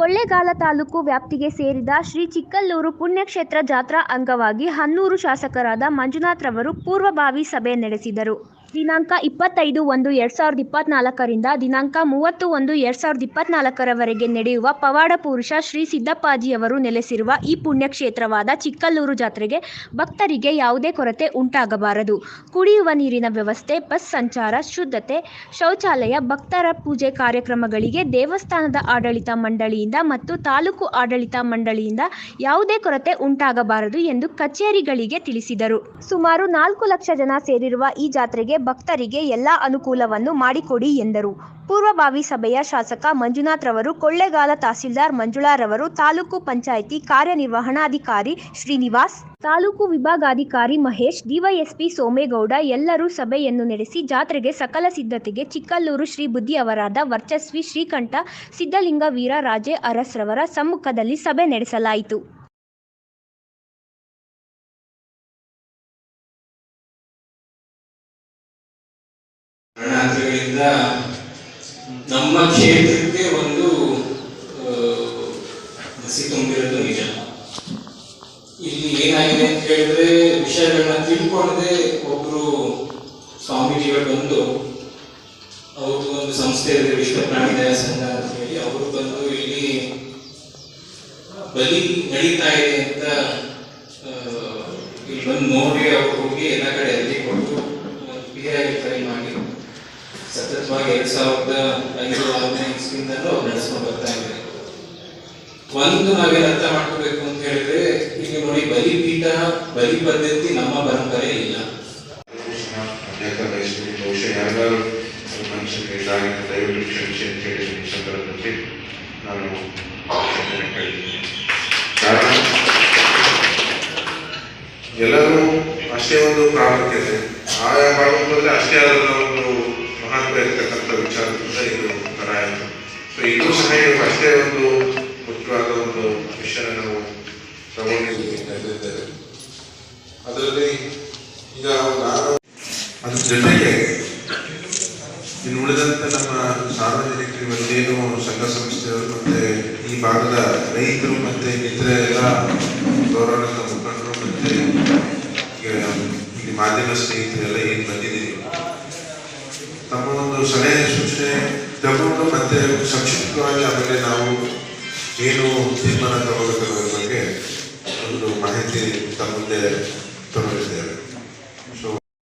ಕೊಳ್ಳೇಗಾಲ ತಾಲೂಕು ವ್ಯಾಪ್ತಿಗೆ ಸೇರಿದ ಶ್ರೀ ಚಿಕ್ಕಲ್ಲೂರು ಪುಣ್ಯಕ್ಷೇತ್ರ ಜಾತ್ರಾ ಅಂಗವಾಗಿ ಹನ್ನೂರು ಶಾಸಕರಾದ ಮಂಜುನಾಥ್ರವರು ಪೂರ್ವಭಾವಿ ಸಭೆ ನಡೆಸಿದರು. ದಿನಾಂಕ ಇಪ್ಪತ್ತೈದು ಒಂದು ಎರಡು ಸಾವಿರದ ಇಪ್ಪತ್ನಾಲ್ಕರಿಂದ ದಿನಾಂಕ ಮೂವತ್ತು ಒಂದು ಎರಡು ಸಾವಿರದ ಇಪ್ಪತ್ನಾಲ್ಕರವರೆಗೆ ನಡೆಯುವ ಪವಾಡ ಪುರುಷ ಶ್ರೀ ಸಿದ್ದಪ್ಪಾಜಿಯವರು ನೆಲೆಸಿರುವ ಈ ಪುಣ್ಯಕ್ಷೇತ್ರವಾದ ಚಿಕ್ಕಲ್ಲೂರು ಜಾತ್ರೆಗೆ ಭಕ್ತರಿಗೆ ಯಾವುದೇ ಕೊರತೆ ಉಂಟಾಗಬಾರದು. ಕುಡಿಯುವ ನೀರಿನ ವ್ಯವಸ್ಥೆ, ಬಸ್ ಸಂಚಾರ, ಶುದ್ಧತೆ, ಶೌಚಾಲಯ, ಭಕ್ತರ ಪೂಜೆ ಕಾರ್ಯಕ್ರಮಗಳಿಗೆ ದೇವಸ್ಥಾನದ ಆಡಳಿತ ಮಂಡಳಿಯಿಂದ ಮತ್ತು ತಾಲೂಕು ಆಡಳಿತ ಮಂಡಳಿಯಿಂದ ಯಾವುದೇ ಕೊರತೆ ಉಂಟಾಗಬಾರದು ಎಂದು ಕಚೇರಿಗಳಿಗೆ ತಿಳಿಸಿದರು. ಸುಮಾರು ನಾಲ್ಕು ಲಕ್ಷ ಜನ ಸೇರಿರುವ ಈ ಜಾತ್ರೆಗೆ ಭಕ್ತರಿಗೆ ಎಲ್ಲ ಅನುಕೂಲವನ್ನು ಮಾಡಿಕೊಡಿ ಎಂದರು. ಪೂರ್ವಭಾವಿ ಸಭೆಯ ಶಾಸಕ ಮಂಜುನಾಥ್ ರವರು, ಕೊಳ್ಳೇಗಾಲ ತಹಸೀಲ್ದಾರ್ ಮಂಜುಳಾರವರು ತಾಲೂಕು ಪಂಚಾಯಿತಿ ಕಾರ್ಯನಿರ್ವಹಣಾಧಿಕಾರಿ ಶ್ರೀನಿವಾಸ್, ತಾಲೂಕು ವಿಭಾಗಾಧಿಕಾರಿ ಮಹೇಶ್, ಡಿವೈಎಸ್ಪಿ ಸೋಮೇಗೌಡ ಎಲ್ಲರೂ ಸಭೆಯನ್ನು ನಡೆಸಿ ಜಾತ್ರೆಗೆ ಸಕಲ ಸಿದ್ಧತೆಗೆ ಚಿಕ್ಕಲ್ಲೂರು ಶ್ರೀ ಬುದ್ಧಿಯವರಾದ ವರ್ಚಸ್ವಿ ಶ್ರೀಕಂಠ ಸಿದ್ಧಲಿಂಗ ವೀರ ರಾಜೇ ಅರಸ್ರವರ ಸಮ್ಮುಖದಲ್ಲಿ ಸಭೆ ನಡೆಸಲಾಯಿತು. ಕಾರಣಾಂತರಗಳಿಂದ ನಮ್ಮ ಕ್ಷೇತ್ರಕ್ಕೆ ಒಂದು ಹಸಿ ತುಂಬಿರೋದು ನಿಜ. ಇಲ್ಲಿ ಏನಾಗಿದೆ ಅಂತ ಹೇಳಿದ್ರೆ ವಿಷಯಗಳನ್ನ ತಿಳ್ಕೊಳ್ಳದೆ ಒಬ್ರು ಸ್ವಾಮೀಜಿಗಳು ಬಂದು, ಅವ್ರದ್ದು ಒಂದು ಸಂಸ್ಥೆ ಇದೆ ವಿಶ್ವ ಪ್ರಾಣಿದಯ ಸಂಘ ಅಂತ ಹೇಳಿ ಅವರು ಬಂದು ಇಲ್ಲಿ ಬಲಿ ನಡೀತಾ ಇದೆ ಅಂತ ಇಲ್ಲಿ ಬಂದು ನೋಡಿ ಅವ್ರು ಹೋಗಿ ಎಲ್ಲ ಕಡೆ ಅರ್ಜಿ ಸತತವಾಗಿ ಎರಡ್ ಸಾವಿರದ ಐದು ಆರನೇ ಇಸ್ವಿಯಿಂದಲೂ ನಡೆಸ್ಕೊಂಡು ಬರ್ತಾ ಇದೆ ಒಂದು ನಾವೇನು ಅರ್ಥ ಮಾಡ್ಕೋಬೇಕು ಅಂತ ಹೇಳಿದ್ರೆ, ಇಲ್ಲಿ ನೋಡಿ ಬಲಿಪೀಠ, ಬಲಿ ಪದ್ಧತಿ ನಮ್ಮ ಪರಂಪರೆ ಇಲ್ಲ. ಸಂದರ್ಭದಲ್ಲಿ ನಾನು ಕಾರಣ, ಎಲ್ಲರೂ ಅಷ್ಟೇ ಒಂದು ಪ್ರಾಮುಖ್ಯತೆ. ಆಯಾ ಭಾಗದಲ್ಲಿ ಅಷ್ಟೇ ಆದ ಒಂದು ವಿಚಾರ ವಿಚಾರದಿಂದ ಇದು ತರ ಆಯಿತು. ಸೊ ಇದು ಸಹ ಅಷ್ಟೇ ಒಂದು ಮುಖ್ಯವಾದ ಒಂದು ವಿಷಯ ನಾವು ತಗೊಂಡಿದ್ದೇವೆ. ಅದರಲ್ಲಿ ಈಗ ನಾನು ಅದ್ರ ಜೊತೆಗೆ ಇನ್ನು ಉಳಿದಂತೆ ನಮ್ಮ ಸಾರ್ವಜನಿಕರು ಇವತ್ತೇನು ಸಂಘ ಸಂಸ್ಥೆಯವರು ಮತ್ತೆ ಈ ಭಾಗದ ರೈತರು ಮತ್ತೆ ಇತರೆ ಎಲ್ಲ ಗೌರವ ಮುಖಂಡರು ಮತ್ತೆ ಮಾಧ್ಯಮ ಸ್ನೇಹಿತರೆಲ್ಲ ಏನು ಬಂದಿದ್ದೀರಿ. ತಮ್ಮ ಒಂದು ಸಲಹೆ ಸೂಚನೆ ತಗೊಂಡು ಮತ್ತೆ ಸಂಕ್ಷಿಪ್ತವಾಗಿ ಆಮೇಲೆ ನಾವು ಏನು ತೀರ್ಮಾನ ತಗೋಬೇಕನ್ನೋದ್ರ ಬಗ್ಗೆ ಒಂದು ಮಾಹಿತಿ ತಮ್ಮ ಮುಂದೆ ತರಬೇಕು